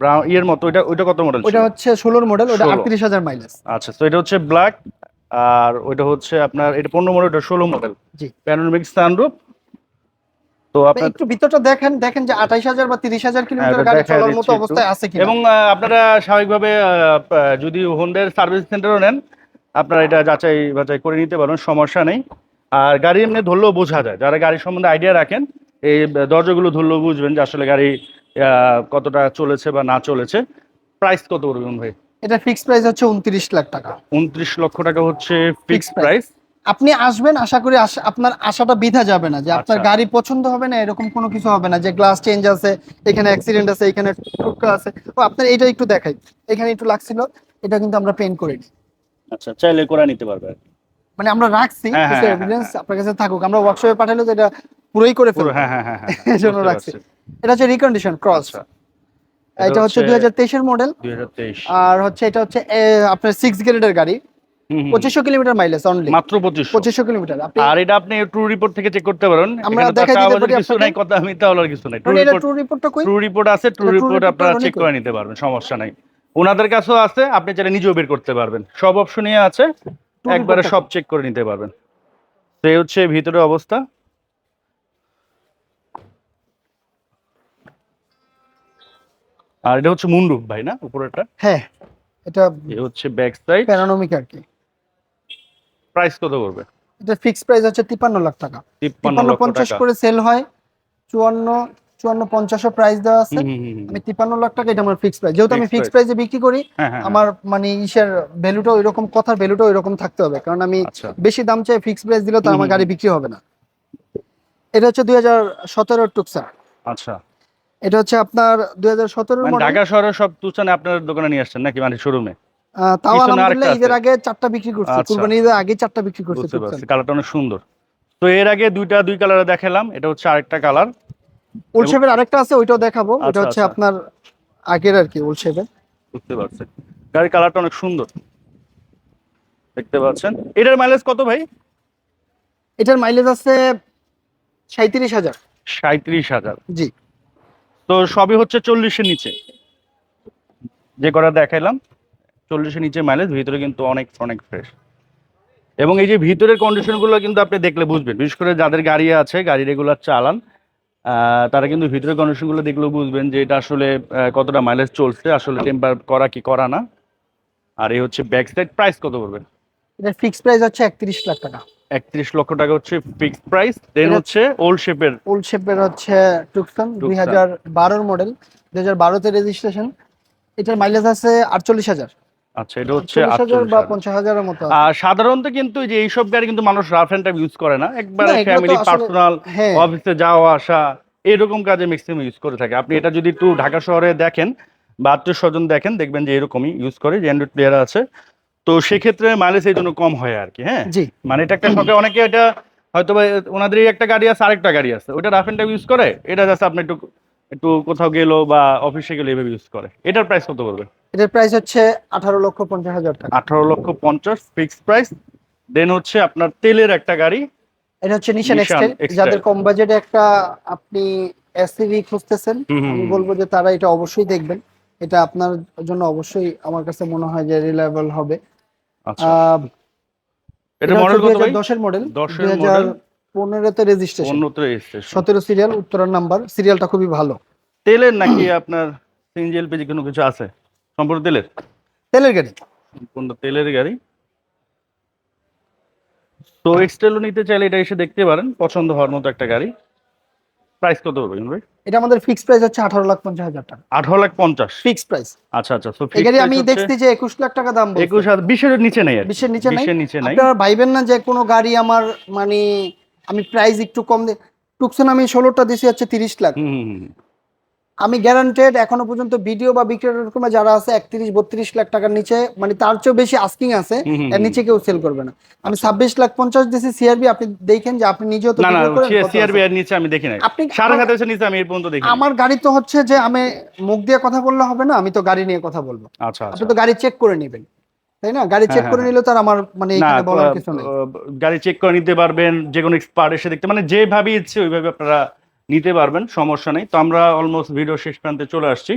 [SPEAKER 2] ব্রাউন ইয়ের মতো। ওইটা ওইটা কত মডেল
[SPEAKER 1] ওটা হচ্ছে ষোলোর মডেল ওটা আটত্রিশ হাজার মাইলেজ
[SPEAKER 2] আচ্ছা তো এটা হচ্ছে ব্ল্যাক আর ওইটা হচ্ছে আপনার এটা পনেরো মডেল ওটা ষোলো মডেল।
[SPEAKER 1] জি।
[SPEAKER 2] প্যানোরামিক সানরুফ তো আপনার
[SPEAKER 1] একটু ভিতরটা দেখেন দেখেন যে আঠাইশ হাজার বা তিরিশ হাজার কিলোমিটার গাড়ি চলার মতো অবস্থায় আছে কিনা?
[SPEAKER 2] এবং আপনারা স্বাভাবিকভাবে যদি হোন্ডার সার্ভিস সেন্টারও নেন আপনারা এটা যাচাই বাছাই করে নিতে পারেন সমস্যা নেই। আর গাড়ি এমনি ধরলেও বোঝা যায় যারা গাড়ির সম্বন্ধে আইডিয়া রাখেন এই দরজাগুলো ধরলেও বুঝবেন যে আসলে গাড়ি আহ, কতটা চলেছে বা না চলেছে। প্রাইস কত করবেন ভাই?
[SPEAKER 1] এটা ফিক্স প্রাইস হচ্ছে উনত্রিশ লাখ টাকা।
[SPEAKER 2] উনত্রিশ লক্ষ টাকা হচ্ছে ফিক্স
[SPEAKER 1] Fixed price।
[SPEAKER 2] প্রাইস
[SPEAKER 1] আপনি আসবেন আশা করি আপনার আশাটা বিধা যাবে না যে আপনার
[SPEAKER 2] আচ্ছা।
[SPEAKER 1] গাড়ি পছন্দ হবে না এরকম কোনো কিছু হবে না যে গ্লাস চেঞ্জ আছে এখানে অ্যাক্সিডেন্ট আছে এখানে টুকরা আছে। ও আপনার এটা একটু দেখাই। এখানে একটু লাগছিল এটা কিন্তু আমরা পেন্ট করে।
[SPEAKER 2] আচ্ছা চাইলে করে নিতে পারবে
[SPEAKER 1] মানে আমরা রাখছি
[SPEAKER 2] হ্যাঁ,
[SPEAKER 1] কিছু
[SPEAKER 2] হ্যাঁ,
[SPEAKER 1] এভিডেন্স আপনার কাছে থাকুক। আমরা ওয়ার্কশপে পাঠালে তো এটা পুরোই করে ফেলব।
[SPEAKER 2] হ্যাঁ হ্যাঁ হ্যাঁ হ্যাঁ
[SPEAKER 1] এই জন্য রাখছি। এটা হচ্ছে রিকন্ডিশন ক্রস
[SPEAKER 2] আচ্ছা।
[SPEAKER 1] এটা হচ্ছে দুই হাজার তেইশের মডেল
[SPEAKER 2] দুই হাজার তেইশ।
[SPEAKER 1] আর হচ্ছে এটা হচ্ছে আপনার সিক্স গ্রেডের গাড়ি। পঁচিশশো কিলোমিটার মাইলেজ অনলি
[SPEAKER 2] মাত্র পঁচিশ
[SPEAKER 1] পঁচিশশো কিলোমিটার। আপনি
[SPEAKER 2] আর এটা আপনি ট্রু রিপোর্ট থেকে চেক করতে পারেন।
[SPEAKER 1] আমরা দেখাই দিতে পারি
[SPEAKER 2] কিছু নাই কথা মিথ্যা বলার কিছু নাই। ট্রু
[SPEAKER 1] এটা
[SPEAKER 2] রিপোর্ট
[SPEAKER 1] ট্রু রিপোর্টটা কই?
[SPEAKER 2] ট্রু রিপোর্ট আছে ট্রু রিপোর্ট আপনারা চেক করে নিতে পারবেন সমস্যা নাই। ওনাদের কাছেও আছে আপনি চাইলে নিজেও বের করতে পারবেন। সব অপশনই আছে একবারে সব চেক করে নিতে পারবেন। তো এই হচ্ছে ভিতরে অবস্থা। আর এটা হচ্ছে মুন্ডু ভাই না? উপরেরটা?
[SPEAKER 1] হ্যাঁ এটা
[SPEAKER 2] হচ্ছে ব্যাক সাইড
[SPEAKER 1] প্যারানমিক আর কি।
[SPEAKER 2] প্রাইস কত করবে
[SPEAKER 1] এটা ফিক্সড প্রাইস হচ্ছে তিপ্পান্ন লাখ টাকা।
[SPEAKER 2] তিপ্পান্ন
[SPEAKER 1] তিপ্পান্ন
[SPEAKER 2] লক্ষ
[SPEAKER 1] পঞ্চাশ
[SPEAKER 2] টাকা।
[SPEAKER 1] করে সেল হয় চুয়ান্ন চুয়ান্ন পঞ্চাশও প্রাইস দেওয়া আছে। আমি তিপ্পান্ন লাখ টাকা এটা আমার ফিক্সড প্রাইস যেহেতু আমি ফিক্সড প্রাইসে বিক্রি করি
[SPEAKER 2] হ্যাঁ, হ্যাঁ,
[SPEAKER 1] আমার মানে ইসের ভ্যালুটা ওইরকম কথার ভ্যালুটা ওইরকম থাকতে হবে। কারণ আমি
[SPEAKER 2] আচ্ছা।
[SPEAKER 1] বেশি দাম চাই ফিক্সড প্রাইস দিলে তো আমার গাড়ি বিক্রি হবে না। এটা হচ্ছে দুই হাজার সতেরোর টুকসা।
[SPEAKER 2] আচ্ছা।
[SPEAKER 1] এটা হচ্ছে আপনার দুই হাজার সতেরোর
[SPEAKER 2] মানে ঢাকা শহরে সব তুচানে আপনার দোকানে নিয়ে আসছেন নাকি? মানে শোরুমে
[SPEAKER 1] তাও আলহামদুলিল্লাহ ঈদের আগে চারটা বিক্রি করছি।
[SPEAKER 2] আচ্ছা।
[SPEAKER 1] কুরবানি ঈদের আগে চারটা বিক্রি করছি
[SPEAKER 2] কালারটা অনেক সুন্দর। তো এর আগে দুইটা দুই কালারে দেখালাম। এটা হচ্ছে আরেকটা কালার।
[SPEAKER 1] ওল শেপের আরেকটা আছে ওইটাও দেখাবো। ওটা
[SPEAKER 2] আচ্ছা,
[SPEAKER 1] হচ্ছে
[SPEAKER 2] আচ্ছা।
[SPEAKER 1] আপনার আগের আর কি ওল শেপের
[SPEAKER 2] বুঝতে পারছেন গাড়ির কালারটা অনেক সুন্দর। দেখতে পাচ্ছেন। এটার মাইলেজ কত ভাই?
[SPEAKER 1] এটার মাইলেজ আছে সাঁত্রিশ হাজার।
[SPEAKER 2] সাঁত্রিশ হাজার।
[SPEAKER 1] জি।
[SPEAKER 2] তো সবই হচ্ছে চল্লিশের নিচে। যে কটা দেখাইলাম, চল্লিশের নিচে মাইলেজ ভিতরে কিন্তু অনেক অনেক ফ্রেশ এবং এই যে ভিতরের কন্ডিশনগুলো কিন্তু আপনি দেখলে বুঝবেন। বিশেষ করে যাদের গাড়ি আছে, গাড়ি রেগুলার চালান তারা কিন্তু ভিতরের কন্ডিশনগুলো দেখলেও বুঝবেন যে এটা আসলে কতটা মাইলেজ চলছে, আসলে টেম্পার করা কি করা না। আর এই হচ্ছে ব্যাক সাইড প্রাইস কত পড়বে?
[SPEAKER 1] এটার ফিক্সড প্রাইস হচ্ছে একত্রিশ লাখ টাকা।
[SPEAKER 2] একত্রিশ লক্ষ টাকা হচ্ছে ফিক্সড প্রাইস দেন হচ্ছে ওল্ড শেপের
[SPEAKER 1] ওল শেপের হচ্ছে টুকসান দুই
[SPEAKER 2] Tucson।
[SPEAKER 1] হাজার বারোর মডেল দুই হাজার বারোতে রেজিস্ট্রেশন এটার মাইলেজ আছে আটচল্লিশ হাজার।
[SPEAKER 2] আচ্ছা এটা হচ্ছে
[SPEAKER 1] চল্লিশ হাজার
[SPEAKER 2] আটচল্লিশ
[SPEAKER 1] বা
[SPEAKER 2] হাজার।
[SPEAKER 1] পঞ্চাশ হাজারের মতো
[SPEAKER 2] আর সাধারণত কিন্তু এই যে এইসব গাড়ি কিন্তু মানুষ রাফ টাইপ ইউজ করে না। একবারে
[SPEAKER 1] তো
[SPEAKER 2] ফ্যামিলি পার্সোনাল অফিসে যাওয়া আসা এরকম কাজে ম্যাক্সিমাম ইউজ করে থাকে। আপনি এটা যদি একটু ঢাকা শহরে দেখেন বা আত্মীয় স্বজন দেখেন দেখবেন যে এরকমই ইউজ করে যে অ্যান্ড্রয়েড প্লেয়ার আছে। তো সেক্ষেত্রে মাইলেজ এই জন্য কম হয় আর কি হ্যাঁ?
[SPEAKER 1] জি।
[SPEAKER 2] মানে এটা একটা শখে অনেকে এটা হয়তো বা ওনাদেরই একটা গাড়ি আছে আরেকটা গাড়ি আছে। ওটা রাফ টাইপ ইউজ করে এটা জাস্ট আপনি একটু একটু কোথাও গেলো বা অফিসে গেলে এভাবে ইউজ করে। এটার প্রাইস কত করবে
[SPEAKER 1] এটার প্রাইস হচ্ছে আঠারো লক্ষ পঞ্চাশ হাজার টাকা।
[SPEAKER 2] আঠারো লক্ষ পঞ্চাশ ফিক্সড প্রাইস দেন হচ্ছে আপনার তেলের একটা গাড়ি
[SPEAKER 1] এটা হচ্ছে নিশান এক্সটেল। যাদের কম বাজেটে একটা আপনি এসইভি খুঁজতেছেন আমি বলব যে তারা এটা অবশ্যই দেখবেন। এটা আপনার জন্য অবশ্যই আমার কাছে মনে হয় যে রিলায়েবল হবে।
[SPEAKER 2] এটা মডেল কত ভাই?
[SPEAKER 1] দশের মডেল
[SPEAKER 2] 10 এর
[SPEAKER 1] হাজার
[SPEAKER 2] model?
[SPEAKER 1] পনেরোতে রেজিস্ট্রেশন
[SPEAKER 2] উন্নত রেজিস্ট্রেশন
[SPEAKER 1] সতেরো সিরিয়াল উত্তরার নাম্বার সিরিয়ালটা খুবই ভালো।
[SPEAKER 2] তেলের নাকি আপনার সিএনজি এলপিজি কোনো কিছু আছে? সম্পূর্ণ তেলের?
[SPEAKER 1] তেলের গাড়ি।
[SPEAKER 2] সম্পূর্ণ তেলের গাড়ি। তো এক্সটেলও নিতে চাইলে এটা এসে দেখতে পারেন। পছন্দ হওয়ার মতো একটা গাড়ি। প্রাইস কত হবে ভাই?
[SPEAKER 1] এটা আমাদের ফিক্সড প্রাইস হচ্ছে আঠারো লাখ পঞ্চাশ হাজার টাকা।
[SPEAKER 2] আঠারো লাখ পঞ্চাশ?
[SPEAKER 1] ফিক্সড প্রাইস
[SPEAKER 2] আচ্ছা আচ্ছা
[SPEAKER 1] সো ফিক্স আমি দেখছি যে একুশ লাখ টাকা দাম বলছে।
[SPEAKER 2] 21 আর 20 এর নিচে নাই আর 20
[SPEAKER 1] এর নিচে নাই।
[SPEAKER 2] 20 এর নিচে নাই।
[SPEAKER 1] আপনারা ভাইবেন না যে কোনো গাড়ি আমার মানে আমি প্রাইস একটু কম দে টুকসন আমি ষোলোটা দিছি হচ্ছে তিরিশ লাখ।
[SPEAKER 2] হুম, হুম, হুম।
[SPEAKER 1] আমি গ্যারান্টেড এখনও পর্যন্ত ভিডিও বা বিক্রেতার যারা আছে একত্রিশ বত্রিশ লাখ টাকার নিচে মানে তার চেয়েও বেশি আস্কিং আছে এর নিচে কেউ সেল করবে না। আমি ছাব্বিশ লাখ পঞ্চাশ দিছি সিআরবি আপনি দেখেন যে আপনি নিজেও তো
[SPEAKER 2] না না সিআরবি এর নিচে আমি দেখি নাই।
[SPEAKER 1] আপনি
[SPEAKER 2] সাড়ে সাতাশের নিচে আমি এই পর্যন্ত দেখি
[SPEAKER 1] আমার গাড়ি তো হচ্ছে যে আমি মুখ দিয়ে কথা বললে হবে না আমি তো গাড়ি নিয়ে কথা বলব।
[SPEAKER 2] আচ্ছা আচ্ছা।
[SPEAKER 1] আপনি তো গাড়ি চেক করে নেবেন তাই না? গাড়ি
[SPEAKER 2] হ্যাঁ,
[SPEAKER 1] চেক
[SPEAKER 2] হ্যাঁ,
[SPEAKER 1] করে
[SPEAKER 2] হ্যাঁ।
[SPEAKER 1] নিলে তার আমার মানে এখানে বলার কিছু নেই।
[SPEAKER 2] গাড়ি চেক করে নিতে পারবেন যে কোনো এক্সপার্ট এসে দেখতে মানে যেভাবে ইচ্ছে ওইভাবে আপনারা নিতে পারবেন সমস্যা নেই। তো আমরা অলমোস্ট ভিডিও শেষ প্রান্তে চলে আসছি।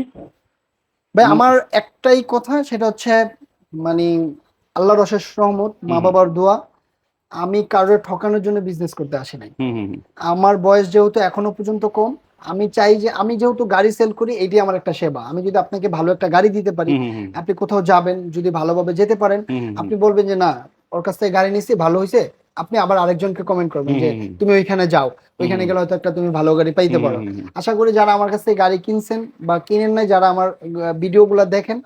[SPEAKER 1] ভাই আমার একটাই কথা সেটা হচ্ছে মানে আল্লাহর অশেষ রহমত মা বাবার দোয়া আমি কারোর ঠকানোর জন্য বিজনেস করতে আসি নাই। আমার বয়স যেহেতু এখনও পর্যন্ত কম আমি চাই যে আমি যেহেতু গাড়ি সেল করি এটি আমার একটা সেবা। আমি যদি আপনাকে ভালো একটা গাড়ি দিতে পারি। আপনি কোথাও যাবেন যদি ভালোভাবে যেতে পারেন। আপনি বলবেন যে না ওর কাছ থেকে গাড়ি নিছি ভালো হয়েছে আপনি আবার আরেকজনকে কমেন্ট করবেন যে। তুমি ওইখানে যাও ওইখানে গেলে হয়তো একটা তুমি ভালো গাড়ি পাইতে পারো। আশা করি যারা আমার কাছ গাড়ি কিনছেন বা কিনেন নাই যারা আমার ভিডিও ভিডিওগুলো দেখেন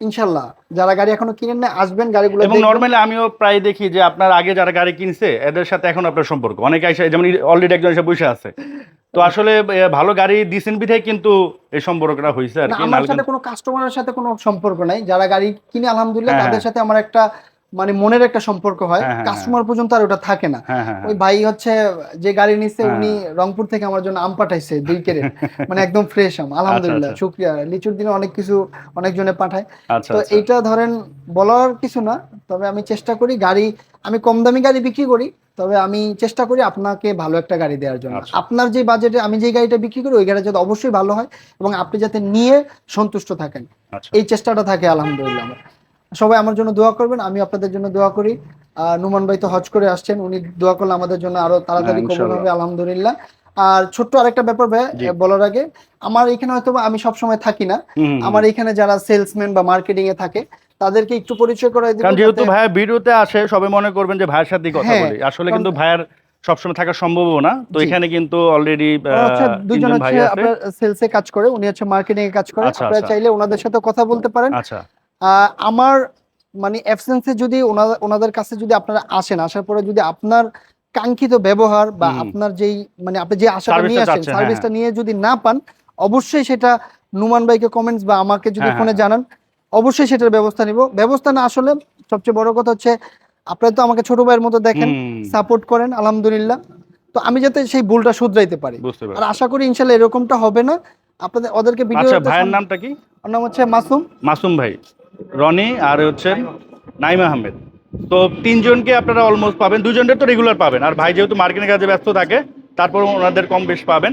[SPEAKER 1] ইনশাল্লাহ যারা গাড়ি এখনও কিনেন না আসবেন গাড়িগুলো
[SPEAKER 2] এবং। নর্মালি আমিও প্রায় দেখি যে আপনার আগে যারা গাড়ি কিনছে এদের সাথে এখন আপনার সম্পর্ক অনেকে এসে যেমন অলরেডি একজন এসে বসে আছে তো আসলে ভালো গাড়ি দিছেন বিধায় কিন্তু এই সম্পর্কটা হয়েছে আর কি
[SPEAKER 1] আমার সাথে কোনো কাস্টমারের সাথে কোনো সম্পর্ক নাই যারা গাড়ি কিনে আলহামদুলিল্লাহ
[SPEAKER 2] হ্যাঁ,
[SPEAKER 1] তাদের
[SPEAKER 2] হ্যাঁ।
[SPEAKER 1] সাথে আমার একটা মানে মনের একটা সম্পর্ক হয়
[SPEAKER 2] হ্যাঁ, হ্যাঁ,
[SPEAKER 1] কাস্টমার পর্যন্ত আর ওটা থাকে না।
[SPEAKER 2] হ্যাঁ হ্যাঁ
[SPEAKER 1] ওই ভাই হচ্ছে যে গাড়ি নিচ্ছে
[SPEAKER 2] হ্যাঁ।
[SPEAKER 1] উনি রংপুর থেকে আমার জন্য আম পাঠাইছে দুই কেরে মানে একদম ফ্রেশ আম আলহামদুলিল্লাহ
[SPEAKER 2] আচ্ছা।
[SPEAKER 1] শুক্রিয়া। লিচুর দিনে অনেক কিছু অনেকজনে পাঠায়।
[SPEAKER 2] আচ্ছা
[SPEAKER 1] তো
[SPEAKER 2] আচ্ছা।
[SPEAKER 1] এইটা ধরেন বলার কিছু না তবে আমি চেষ্টা করি গাড়ি আমি কম দামি গাড়ি বিক্রি করি তবে আমি চেষ্টা করি আপনাকে ভালো একটা গাড়ি দেওয়ার জন্য।
[SPEAKER 2] আচ্ছা।
[SPEAKER 1] আপনার যে বাজেটে আমি যে গাড়িটা বিক্রি করি ওই গাড়িটা যাতে অবশ্যই ভালো হয় এবং আপনি যাতে নিয়ে সন্তুষ্ট থাকেন।
[SPEAKER 2] আচ্ছা।
[SPEAKER 1] এই চেষ্টাটা থাকে আলহামদুলিল্লাহ আমার। সবাই আমার জন্য দোয়া করবেন আমি আপনাদের জন্য দোয়া করি। নুমান ভাই তো হজ করে আসছেন উনি দোয়া করলে আমাদের জন্য আরও তাড়াতাড়ি
[SPEAKER 2] হ্যাঁ,
[SPEAKER 1] কবুল হবে আলহামদুলিল্লাহ। আর ছোট্ট আরেকটা ব্যাপার ভাই বলার আগে আমার এখানে হয়তো আমি সবসময় থাকি না। আমার এখানে যারা সেলসম্যান বা মার্কেটিং এ থাকে তাদেরকে একটু পরিচয় করে দিব
[SPEAKER 2] কারণ যেহেতু ভাইয়া ভিডিওতে আসে সবাই মনে করবেন যে ভাইয়ের সাথে কথা
[SPEAKER 1] হ্যাঁ,
[SPEAKER 2] বলি। আসলে কিন্তু ভাইয়ার সবসময় থাকা সম্ভবও না। তো এখানে কিন্তু অলরেডি
[SPEAKER 1] হচ্ছে দুজন হচ্ছে
[SPEAKER 2] আছে।
[SPEAKER 1] আপনার সেলস কাজ করে উনি হচ্ছে মার্কেটিং এ কাজ করে।
[SPEAKER 2] আচ্ছা,
[SPEAKER 1] আপনারা
[SPEAKER 2] আচ্ছা।
[SPEAKER 1] চাইলে ওনাদের সাথে কথা বলতে পারেন।
[SPEAKER 2] আচ্ছা।
[SPEAKER 1] আমার মানে অ্যাবসেন্সে যদি ওনাদের কাছে যদি আপনারা আসেন আসার পরে যদি আপনার কাঙ্ক্ষিত ব্যবহার বা আপনার যেই মানে আপনি যে আশাটা নিয়ে আসেন
[SPEAKER 2] হ্যাঁ,
[SPEAKER 1] সার্ভিসটা নিয়ে যদি না পান অবশ্যই সেটা নুমান ভাইকে কমেন্টস বা আমাকে যদি
[SPEAKER 2] হ্যাঁ,
[SPEAKER 1] ফোনে
[SPEAKER 2] হ্যাঁ।
[SPEAKER 1] জানান অবশ্যই সেটার ব্যবস্থা নিব। ব্যবস্থা না আসলে সবচেয়ে বড় কথা হচ্ছে আপনারা তো আমাকে ছোট ভাইয়ের মতো দেখেন সাপোর্ট করেন আলহামদুলিল্লাহ। তো আমি যাতে সেই ভুলটা শুধরাইতে পারি। আর আশা করি ইনশাল্লাহ এরকমটা হবে না। আপনাদের ওদেরকে ভিডিও
[SPEAKER 2] আচ্ছা ভাইয়ের নামটা কি?
[SPEAKER 1] নাম হচ্ছে মাসুম।
[SPEAKER 2] মাসুম ভাই। রনি আর হচ্ছেন নাইম আহমেদ। তো তিনজনকে আপনারা অলমোস্ট পাবেন। দুজনের তো রেগুলার পাবেন। আর ভাই যেহেতু মার্কেটিং কাজে ব্যস্ত থাকে তারপর ওনাদের কম বেশ পাবেন।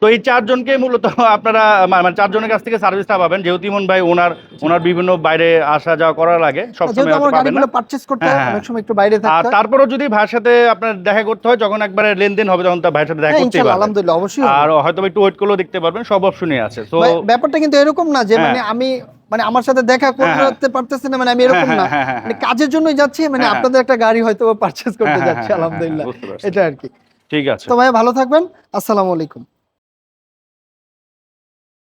[SPEAKER 2] তো এই চারজনকে মূলত আপনারা মানে চারজনের কাছ থেকে সার্ভিসটা পাবেন। যেহেতু ইমন ভাই ওনার ওনার বিভিন্ন বাইরে আসা যাওয়া করার লাগে সব সময়
[SPEAKER 1] যেহেতু আমার
[SPEAKER 2] হয়তো পাবেন না।
[SPEAKER 1] পারচেজ করতে হ্যাঁ, অনেক সময় একটু বাইরে
[SPEAKER 2] আর
[SPEAKER 1] থাকতে হয়।
[SPEAKER 2] তারপরও যদি ভাইয়ের সাথে আপনার দেখা করতে হয় যখন একবারে লেনদেন হবে তখন তার ভাইয়ের সাথে দেখা
[SPEAKER 1] হ্যাঁ,
[SPEAKER 2] পারবেন।
[SPEAKER 1] আলহামদুলিল্লাহ অবশ্যই
[SPEAKER 2] আর। হয়তো একটু ওয়েট করলেও দেখতে পারবেন সব অপশনই আছে। তো
[SPEAKER 1] ব্যাপারটা কিন্তু এরকম না যে
[SPEAKER 2] হ্যাঁ।
[SPEAKER 1] মানে আমি মানে আমার সাথে দেখা
[SPEAKER 2] হ্যাঁ,
[SPEAKER 1] করতে পারতেছে না মানে আমি এরকম
[SPEAKER 2] হ্যাঁ,
[SPEAKER 1] না।
[SPEAKER 2] হ্যাঁ, হ্যাঁ,
[SPEAKER 1] মানে কাজের জন্যই যাচ্ছি মানে
[SPEAKER 2] হ্যাঁ,
[SPEAKER 1] আপনাদের একটা গাড়ি হয়তো পারচেজ করতে
[SPEAKER 2] হ্যাঁ, হ্যাঁ,
[SPEAKER 1] যাচ্ছি
[SPEAKER 2] হ্যাঁ, হ্যাঁ,
[SPEAKER 1] আলহামদুলিল্লাহ। এটা আর কি।
[SPEAKER 2] ঠিক আছে।
[SPEAKER 1] তো ভাই ভালো থাকবেন। আসসালামু আলাইকুম।